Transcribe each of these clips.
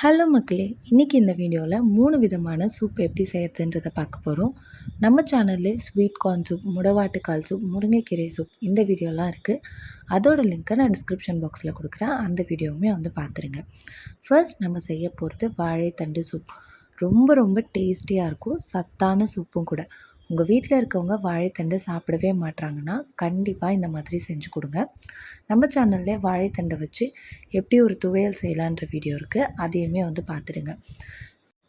Hello மக்களே இன்றைக்கி இந்த வீடியோவில் மூணு விதமான சூப் எப்படி செய்யறதுன்றதை பார்க்க போகிறோம் நம்ம சேனலில் ஸ்வீட் கார்ன் சூப் முடவாட்டுக்கால் சூப் முருங்கைக்கீரை சூப் இந்த வீடியோலாம் இருக்குது அதோட லிங்க்கை நான் டிஸ்கிரிப்ஷன் பாக்ஸில் கொடுக்குறேன். அந்த வீடியோவுமே வந்து பார்த்துருங்க. ஃபர்ஸ்ட் நம்ம செய்ய போகிறது வாழைத்தண்டு சூப் ரொம்ப ரொம்ப டேஸ்டியாக இருக்கும். சத்தான சூப்பும் கூட. உங்கள் வீட்டில் இருக்கவங்க வாழைத்தண்டு சாப்பிடவே மாட்றாங்கன்னா கண்டிப்பாக இந்த மாதிரி செஞ்சு கொடுங்க. நம்ம சேனல்லே வாழைத்தண்டை வச்சு எப்படி ஒரு துவையல் செய்யலான்ற வீடியோ இருக்குது அதையுமே வந்து பார்த்துடுங்க.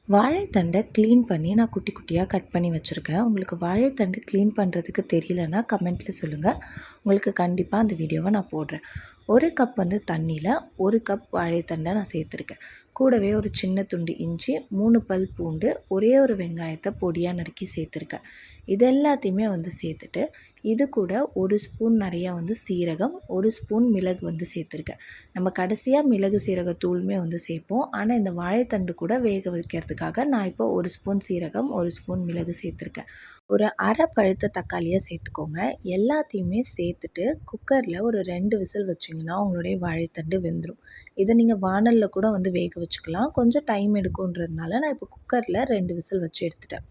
வாழைத்தண்டை க்ளீன் பண்ணி நான் குட்டி குட்டியாக கட் பண்ணி வச்சுருக்கேன். உங்களுக்கு வாழைத்தண்டு க்ளீன் பண்ணுறதுக்கு தெரியலன்னா கமெண்ட்டில் சொல்லுங்கள் உங்களுக்கு கண்டிப்பாக அந்த வீடியோவை நான் போடுறேன். ஒரு கப் வந்து தண்ணியில் ஒரு கப் வாழைத்தண்டை நான் சேர்த்துருக்கேன். கூடவே ஒரு சின்ன துண்டு இஞ்சி மூணு பல் பூண்டு ஒரே ஒரு வெங்காயத்தை பொடியாக நறுக்கி சேர்த்துருக்கேன். இது எல்லாத்தையுமே வந்து சேர்த்துட்டு இது கூட ஒரு ஸ்பூன் நிறையா வந்து சீரகம் ஒரு ஸ்பூன் மிளகு வந்து சேர்த்துருக்கேன். நம்ம கடைசியாக மிளகு சீரக தூளுமே வந்து சேர்ப்போம். ஆனால் இந்த வாழைத்தண்டு கூட வேக வைக்கிறதுக்காக நான் இப்போ ஒரு ஸ்பூன் சீரகம் ஒரு ஸ்பூன் மிளகு சேர்த்துருக்கேன். ஒரு அரை பழுத்த தக்காளியை சேர்த்துக்கோங்க. எல்லாத்தையுமே சேர்த்துட்டு குக்கரில் ஒரு ரெண்டு விசில் வச்சிங்கன்னா உங்களுடைய வாழைத்தண்டு வெந்துடும் இதை நீங்கள் வானலில் கூட வந்து வேக வச்சுக்கலாம். கொஞ்சம் டைம் எடுக்குன்றதுனால நான் இப்போ குக்கரில் ரெண்டு விசில் வச்சு எடுத்துட்டேன்.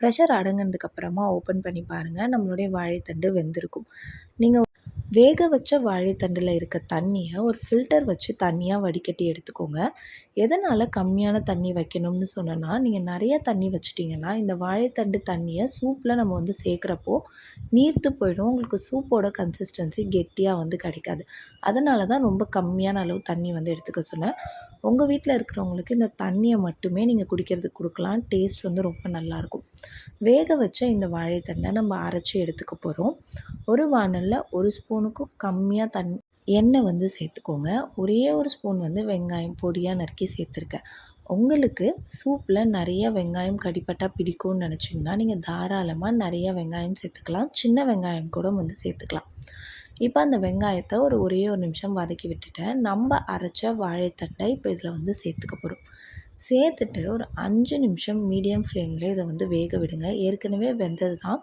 ப்ரெஷர் அடங்கினதுக்கப்புறமா ஓப்பன் பண்ணி பாருங்கள் நம்மளுடைய வாழைத்தண்டு வெந்திருக்கும். நீங்கள் வேக வச்ச வாழைத்தண்டில் இருக்க தண்ணியை ஒரு ஃபில்டர் வச்சு தண்ணியாக வடிகட்டி எடுத்துக்கோங்க. எதனால் கம்மியான தண்ணி வைக்கணும்னு சொன்னேன்னா நீங்கள் நிறைய தண்ணி வச்சிட்டிங்கன்னா இந்த வாழைத்தண்டு தண்ணியை சூப்பில் நம்ம வந்து சேர்க்குறப்போ நீர்த்து போயிடும். உங்களுக்கு சூப்போட கன்சிஸ்டன்சி கெட்டியாக வந்து கிடைக்காது. அதனால தான் ரொம்ப கம்மியான அளவு தண்ணி வந்து எடுத்துக்க சொன்னேன். உங்கள் வீட்டில் இருக்கிறவங்களுக்கு இந்த தண்ணியை மட்டுமே நீங்கள் குடிக்கிறதுக்கு கொடுக்கலாம். டேஸ்ட் வந்து ரொம்ப நல்லாயிருக்கும் வேக வச்ச இந்த வாழைத்தண்டை நம்ம அரைச்சி எடுத்துக்க போகிறோம் ஒரு வானலில் ஒரு ஸ்பூனுக்கும் கம்மியாக தண் எண்ணெய் வந்து சேர்த்துக்கோங்க. ஒரே ஒரு ஸ்பூன் வந்து வெங்காயம் பொடியாக நறுக்கி சேர்த்துருக்கேன். உங்களுக்கு சூப்பில் நிறைய வெங்காயம் கடிப்பட்டால் பிடிக்கும்னு நினச்சிங்கன்னா நீங்கள் தாராளமாக நிறைய வெங்காயம் சேர்த்துக்கலாம். சின்ன வெங்காயம் கூட வந்து சேர்த்துக்கலாம். இப்போ அந்த வெங்காயத்தை ஒரு ஒரே ஒரு நிமிஷம் வதக்கி விட்டுட்டேன். நம்ம அரைச்ச வாழைத்தட்டை இப்போ இதில் வந்து சேர்த்துக்க போகிறோம் சேர்த்துட்டு ஒரு அஞ்சு நிமிஷம் மீடியம் ஃப்ளேமில் இதை வந்து வேக விடுங்க. ஏற்கனவே வெந்தது தான்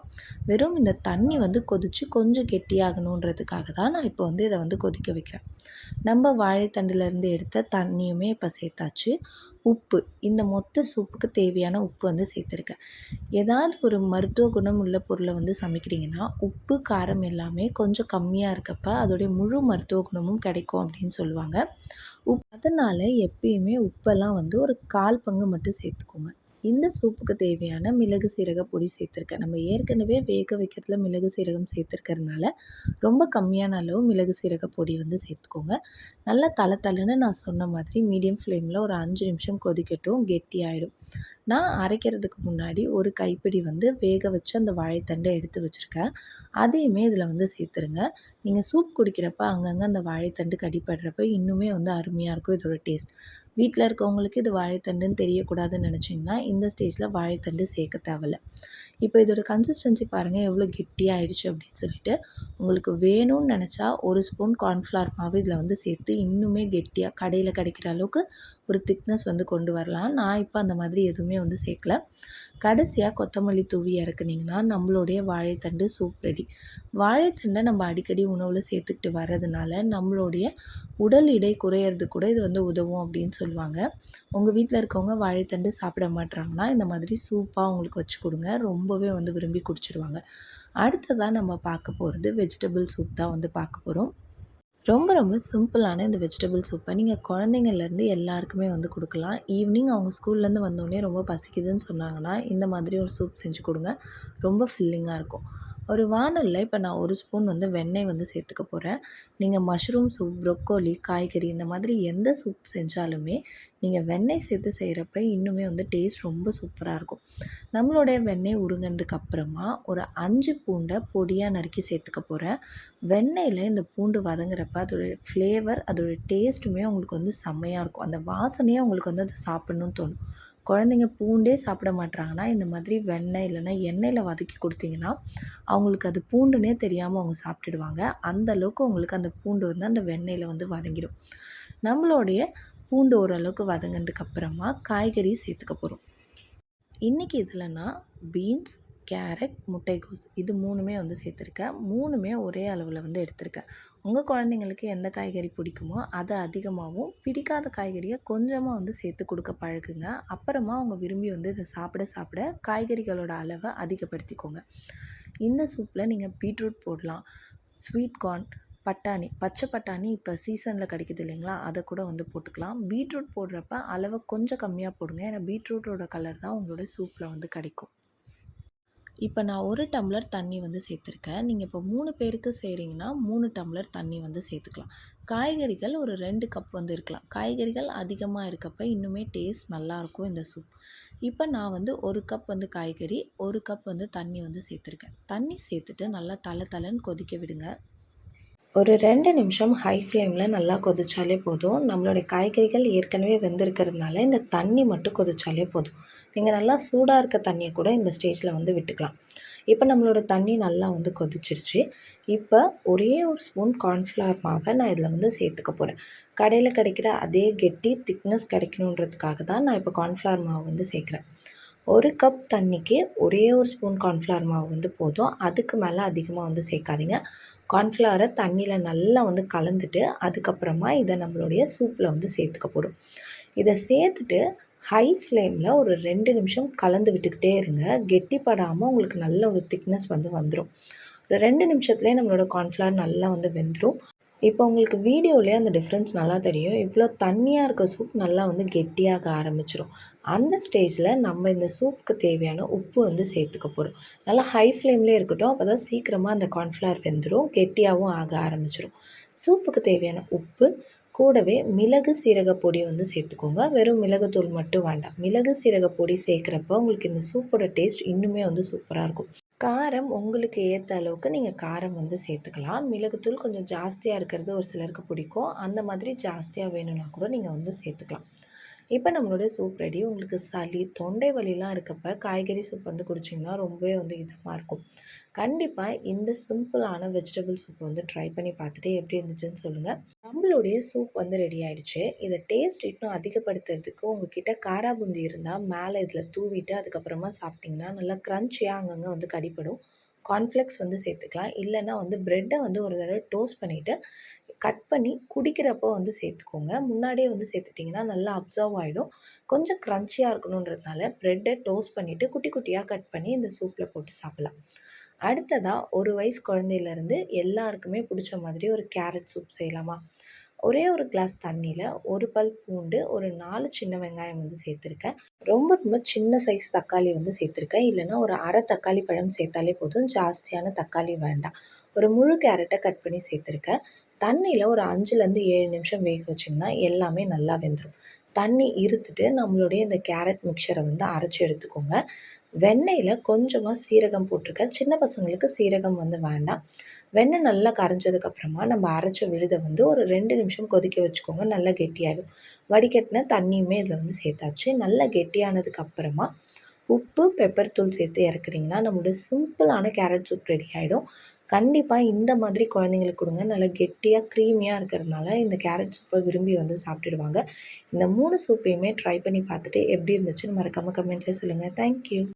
வெறும் இந்த தண்ணி வந்து கொதித்து கொஞ்சம் கெட்டியாகணுன்றதுக்காக தான் நான் இப்போ வந்து இதை வந்து கொதிக்க வைக்கிறேன். நம்ம வாழைத்தண்டுலேருந்து எடுத்த தண்ணியுமே இப்போ சேர்த்தாச்சு. உப்பு இந்த மொத்த சூப்புக்கு தேவையான உப்பு வந்து சேர்த்துருக்கேன். ஏதாவது ஒரு மருத்துவ குணம் உள்ள பொருளை வந்து சமைக்கிறீங்கன்னா உப்பு காரம் எல்லாமே கொஞ்சம் கம்மியாக இருக்கப்ப அதோடைய முழு மருத்துவ குணமும் கிடைக்கும் அப்படின்னு சொல்லுவாங்க. உப் அதனால் எப்பயுமே உப்பெல்லாம் வந்து ஒரு கால் பங்கு மட்டும் சேர்த்துக்கோங்க. இந்த சூப்புக்கு தேவையான மிளகு சீரக பொடி சேர்த்துருக்கேன். நம்ம ஏற்கனவே வேக வைக்கிறதுல மிளகு சீரகம் சேர்த்துருக்கறதுனால ரொம்ப கம்மியான அளவு மிளகு சீரக பொடி வந்து சேர்த்துக்கோங்க. நல்லா தலை தலைன்னு நான் சொன்ன மாதிரி மீடியம் ஃப்ளேமில் ஒரு அஞ்சு நிமிஷம் கொதிக்கட்டும் கெட்டி ஆகிடும் நான் அரைக்கிறதுக்கு முன்னாடி ஒரு கைப்பிடி வந்து வேக வச்சு அந்த வாழைத்தண்டை எடுத்து வச்சுருக்கேன். அதையுமே இதில் வந்து சேர்த்துருங்க. நீங்கள் சூப் குடிக்கிறப்ப அங்கங்கே அந்த வாழைத்தண்டு கடிப்படுறப்ப இன்னுமே வந்து அருமையாக இருக்கும் இதோட டேஸ்ட். வீட்டில் இருக்கவங்களுக்கு இது வாழைத்தண்டுன்னு தெரியக்கூடாதுன்னு நினச்சிங்கன்னா இந்த ஸ்டேஜில் வாழைத்தண்டு சேர்க்க தேவையில்ல. இப்போ இதோட கன்சிஸ்டன்சி பாருங்கள் எவ்வளோ கெட்டியாகிடுச்சு அப்படின்னு சொல்லிட்டு உங்களுக்கு வேணும்னு நினச்சா ஒரு ஸ்பூன் கார்ன்ஃப்ளவர் மாவு இதில் வந்து சேர்த்து இன்னுமே கெட்டியாக கடையில் கிடைக்கிற அளவுக்கு ஒரு திக்னஸ் வந்து கொண்டு வரலாம். நான் இப்போ அந்த மாதிரி எதுவுமே வந்து சேர்க்கல. கடைசியாக கொத்தமல்லி தூவி இறக்குனிங்கன்னா நம்மளுடைய வாழைத்தண்டு சூப் ரெடி வாழைத்தண்டை நம்ம அடிக்கடி உணவில் சேர்த்துக்கிட்டு வர்றதுனால நம்மளுடைய உடல் எடை குறையிறது கூட இது வந்து உதவும் அப்படின்னு சொல்லி சொல்லுவாங்க. உங்கள் வீட்டில் இருக்கவங்க வாழைத்தண்டு சாப்பிட மாட்றாங்கன்னா இந்த மாதிரி சூப்பாக அவங்களுக்கு வச்சு கொடுங்க. ரொம்பவே வந்து விரும்பி குடிச்சிடுவாங்க. அடுத்ததாக நம்ம பார்க்க போகிறது வெஜிடபிள் சூப் தான் வந்து பார்க்க போகிறோம் ரொம்ப ரொம்ப சிம்பிளான இந்த வெஜிடபிள் சூப்பை நீங்கள் குழந்தைங்கள்லேருந்து எல்லாருக்குமே வந்து கொடுக்கலாம். ஈவினிங் அவங்க ஸ்கூல்லேருந்து வந்தோடனே ரொம்ப பசிக்குதுன்னு சொன்னாங்கன்னா இந்த மாதிரி ஒரு சூப் செஞ்சு கொடுங்க. ரொம்ப ஃபில்லிங்காக இருக்கும். ஒரு வானலில் இப்போ நான் ஒரு ஸ்பூன் வந்து வெண்ணெய் வந்து சேர்த்துக்க போகிறேன் நீங்கள் மஷ்ரூம் சூப் ப்ரொக்கோலி காய்கறி இந்த மாதிரி எந்த சூப் செஞ்சாலுமே நீங்கள் வெண்ணெய் சேர்த்து செய்கிறப்ப இன்னுமே வந்து டேஸ்ட் ரொம்ப சூப்பராக இருக்கும். நம்மளுடைய வெண்ணெய் உருங்கினதுக்கு அப்புறமா ஒரு அஞ்சு பூண்டை பொடியாக நறுக்கி சேர்த்துக்க போகிறேன் வெண்ணெயில் இந்த பூண்டு வதங்குறப்ப அதோடய ஃப்ளேவர் அதோடய டேஸ்ட்டுமே உங்களுக்கு வந்து செம்மையாக இருக்கும். அந்த வாசனையே உங்களுக்கு வந்து அதை சாப்பிட்ணுன்னு தோணும். குழந்தைங்க பூண்டே சாப்பிட மாட்றாங்கன்னா இந்த மாதிரி வெண்ணெய் இல்லைன்னா எண்ணெயில் வதக்கி கொடுத்தீங்கன்னா அவங்களுக்கு அது பூண்டுனே தெரியாமல் அவங்க சாப்பிட்டுடுவாங்க. அந்த அளவுக்கு உங்களுக்கு அந்த பூண்டு வந்து அந்த வெண்ணெயில் வந்து வதங்கிடும். நம்மளுடைய பூண்டு ஓரளவுக்கு வதங்கினதுக்கப்புறமா காய்கறி சேர்த்துக்க போகிறோம் இன்றைக்கி இதில்னா பீன்ஸ் கேரட் முட்டைகோஸ் இது மூணுமே வந்து சேர்த்துருக்கேன். மூணுமே ஒரே அளவில் வந்து எடுத்திருக்கேன். உங்கள் குழந்தைங்களுக்கு எந்த காய்கறி பிடிக்குமோ அதை அதிகமாகவும் பிடிக்காத காய்கறியை கொஞ்சமாக வந்து சேர்த்து கொடுக்க பழகுங்க. அப்புறமா அவங்க விரும்பி வந்து இதை சாப்பிட சாப்பிட காய்கறிகளோட அளவை அதிகப்படுத்திக்கோங்க. இந்த சூப்பில் நீங்கள் பீட்ரூட் போடலாம் ஸ்வீட் கார்ன் பட்டாணி. பச்சை பட்டாணி இப்போ சீசனில் கிடைக்குது இல்லைங்களா? அதை கூட வந்து போட்டுக்கலாம். பீட்ரூட் போடுறப்ப அளவை கொஞ்சம் கம்மியாக போடுங்க. ஏன்னா பீட்ரூட்டோட கலர் தான் உங்களோட சூப்பில் வந்து கிடைக்கும். இப்போ நான் ஒரு டம்ளர் தண்ணி வந்து சேர்த்துருக்கேன். நீங்கள் இப்போ மூணு பேருக்கு செய்கிறீங்கன்னா மூணு டம்ளர் தண்ணி வந்து சேர்த்துக்கலாம். காய்கறிகள் ஒரு ரெண்டு கப் வந்து இருக்கலாம். காய்கறிகள் அதிகமாக இருக்கப்ப இன்னுமே டேஸ்ட் நல்லாயிருக்கும் இந்த சூப் இப்போ நான் வந்து ஒரு கப் வந்து காய்கறி ஒரு கப் வந்து தண்ணி வந்து சேர்த்துருக்கேன். தண்ணி சேர்த்துட்டு நல்லா தலை தலைன்னு கொதிக்க விடுங்க. ஒரு ரெண்டு நிமிஷம் ஹை ஃப்ளேமில் நல்லா கொதிச்சாலே போதும். நம்மளுடைய காய்கறிகள் ஏற்கனவே வெந்திருக்கிறதுனால இந்த தண்ணி மட்டும் கொதிச்சாலே போதும். நீங்கள் நல்லா சூடாக இருக்க தண்ணியை கூட இந்த ஸ்டேஜில் வந்து விட்டுக்கலாம். இப்போ நம்மளோட தண்ணி நல்லா வந்து கொதிச்சிருச்சு. இப்போ ஒரே ஒரு ஸ்பூன் கார்ன்ஃப்ளவர் மாவை நான் இதில் வந்து சேர்த்துக்க போகிறேன் கடையில் கிடைக்கிற அதே கெட்டி திக்னஸ் கிடைக்கணுன்றதுக்காக தான் நான் இப்போ கார்ன்ஃப்ளவர் மாவு வந்து சேர்க்குறேன். ஒரு கப் தண்ணிக்கு ஒரே ஒரு ஸ்பூன் கார்ன்ஃப்ளவர் மாவு வந்து போதும். அதுக்கு மேலே அதிகமாக வந்து சேர்க்காதீங்க. கார்ன்ஃப்ளவரை தண்ணியில் நல்லா வந்து கலந்துட்டு அதுக்கப்புறமா இதை நம்மளுடைய சூப்பில் வந்து சேர்த்துக்க போகிறோம் இதை சேர்த்துட்டு ஹை ஃப்ளேமில் ஒரு ரெண்டு நிமிஷம் கலந்து விட்டுக்கிட்டே இருங்க. கெட்டிப்படாமல் உங்களுக்கு நல்ல ஒரு திக்னஸ் வந்து வந்துடும் ஒரு ரெண்டு நிமிஷத்துலேயே நம்மளோட கார்ன்ஃப்ளவர் நல்லா வந்து வெந்துடும் இப்போ உங்களுக்கு வீடியோலேயே அந்த டிஃப்ரென்ஸ் நல்லா தெரியும். இவ்வளோ தண்ணியாக இருக்க சூப் நல்லா வந்து கெட்டியாக ஆரம்பிச்சிடும் அந்த ஸ்டேஜில் நம்ம இந்த சூப்புக்கு தேவையான உப்பு வந்து சேர்த்துக்க போகிறோம் நல்லா ஹை ஃப்ளேம்லேயே இருக்கட்டும் அப்போ தான் சீக்கிரமாக அந்த கார்ன்ஃப்ளவர் வெந்துடும் கெட்டியாகவும் ஆக ஆரம்பிச்சிடும் சூப்புக்கு தேவையான உப்பு கூடவே மிளகு சீரக பொடி வந்து சேர்த்துக்கோங்க. வெறும் மிளகுத்தூள் மட்டும் வேண்டாம். மிளகு சீரக பொடி சேர்க்குறப்ப உங்களுக்கு இந்த சூப்போட டேஸ்ட் இன்னுமே வந்து சூப்பராக இருக்கும். காரம் உங்களுக்கு ஏற்ற அளவுக்கு நீங்கள் காரம் வந்து சேர்த்துக்கலாம். மிளகுத்தூள் கொஞ்சம் ஜாஸ்தியாக இருக்கிறது ஒரு சிலருக்கு பிடிக்கும். அந்த மாதிரி ஜாஸ்தியாக வேணும்னா கூட நீங்கள் வந்து சேர்த்துக்கலாம். இப்போ நம்மளுடைய சூப் ரெடி உங்களுக்கு சளி தொண்டை வலிலாம் இருக்கப்போ காய்கறி சூப் வந்து குடிச்சிங்கன்னா ரொம்பவே வந்து இதமாக இருக்கும். கண்டிப்பாக இந்த சிம்பிளான வெஜிடபிள் சூப் வந்து ட்ரை பண்ணி பார்த்துட்டு எப்படி இருந்துச்சுன்னு சொல்லுங்கள் நம்மளுடைய சூப் வந்து ரெடி ஆகிடுச்சு இதை டேஸ்ட் இன்னும் அதிகப்படுத்துறதுக்கு உங்ககிட்ட காரா பூந்தி இருந்தால் மேலே இதில் தூவிட்டு அதுக்கப்புறமா சாப்பிட்டிங்கன்னா நல்லா க்ரன்ச்சியாக அங்கங்கே வந்து கடிப்படும் கார்ன்ஃப்ளெக்ஸ் வந்து சேர்த்துக்கலாம். இல்லைன்னா வந்து ப்ரெட்டை வந்து ஒரு தடவை டோஸ்ட் பண்ணிவிட்டு கட் பண்ணி குடிக்கிறப்போ வந்து சேர்த்துக்கோங்க. முன்னாடியே வந்து சேர்த்துட்டிங்கன்னா நல்லா அப்சர்வ் ஆகிடும் கொஞ்சம் க்ரன்ச்சியாக இருக்கணுன்றதுனால ப்ரெட்டை டோஸ்ட் பண்ணிவிட்டு குட்டி குட்டியாக கட் பண்ணி இந்த சூப்பில் போட்டு சாப்பிட்லாம். அடுத்ததாக ஒரு வயசு குழந்தையிலேருந்து எல்லாருக்குமே பிடிச்ச மாதிரி ஒரு கேரட் சூப் செய்யலாமா? ஒரே ஒரு கிளாஸ் தண்ணியில் ஒரு பல் பூண்டு ஒரு நாலு சின்ன வெங்காயம் வந்து சேர்த்துருக்கேன். ரொம்ப ரொம்ப சின்ன சைஸ் தக்காளி வந்து சேர்த்துருக்கேன். இல்லைனா ஒரு அரை தக்காளி பழம் சேர்த்தாலே போதும். ஜாஸ்தியான தக்காளி வேண்டாம். ஒரு முழு கேரட்டை கட் பண்ணி சேர்த்துருக்கேன். தண்ணியில் ஒரு அஞ்சுலேருந்து ஏழு நிமிஷம் வேக வச்சிங்கன்னா எல்லாமே நல்லா வெந்துடும் தண்ணி இருத்துட்டு நம்மளுடைய இந்த கேரட் மிக்சரை வந்து அரைச்சி எடுத்துக்கோங்க. வெண்ணெயில் கொஞ்சமாக சீரகம் போட்டிருக்கேன் சின்ன பசங்களுக்கு சீரகம் வந்து வேண்டாம். வெண்ணெய் நல்லா கரைஞ்சதுக்கப்புறமா நம்ம அரைச்ச விழுதை வந்து ஒரு ரெண்டு நிமிஷம் கொதிக்க வச்சுக்கோங்க. நல்லா கெட்டியாகிடும் வடிகட்டின தண்ணியுமே இதில் வந்து சேர்த்தாச்சு. நல்லா கெட்டியானதுக்கப்புறமா உப்பு பெப்பர் தூள் சேர்த்து இறக்குனீங்கன்னா நம்மளோட சிம்பிளான கேரட் சூப் ரெடி ஆகிடும் கண்டிப்பாக இந்த மாதிரி குழந்தைங்களுக்கு கொடுங்க. நல்லா கெட்டியாக க்ரீமியாக இருக்கிறதுனால இந்த கேரட் சூப்பை விரும்பி வந்து சாப்பிட்டுடுவாங்க. இந்த மூணு சூப்பையுமே ட்ரை பண்ணி பார்த்துட்டு எப்படி இருந்துச்சுன்னு மறக்காமல் கமெண்ட்டில் சொல்லுங்கள் தேங்க்யூ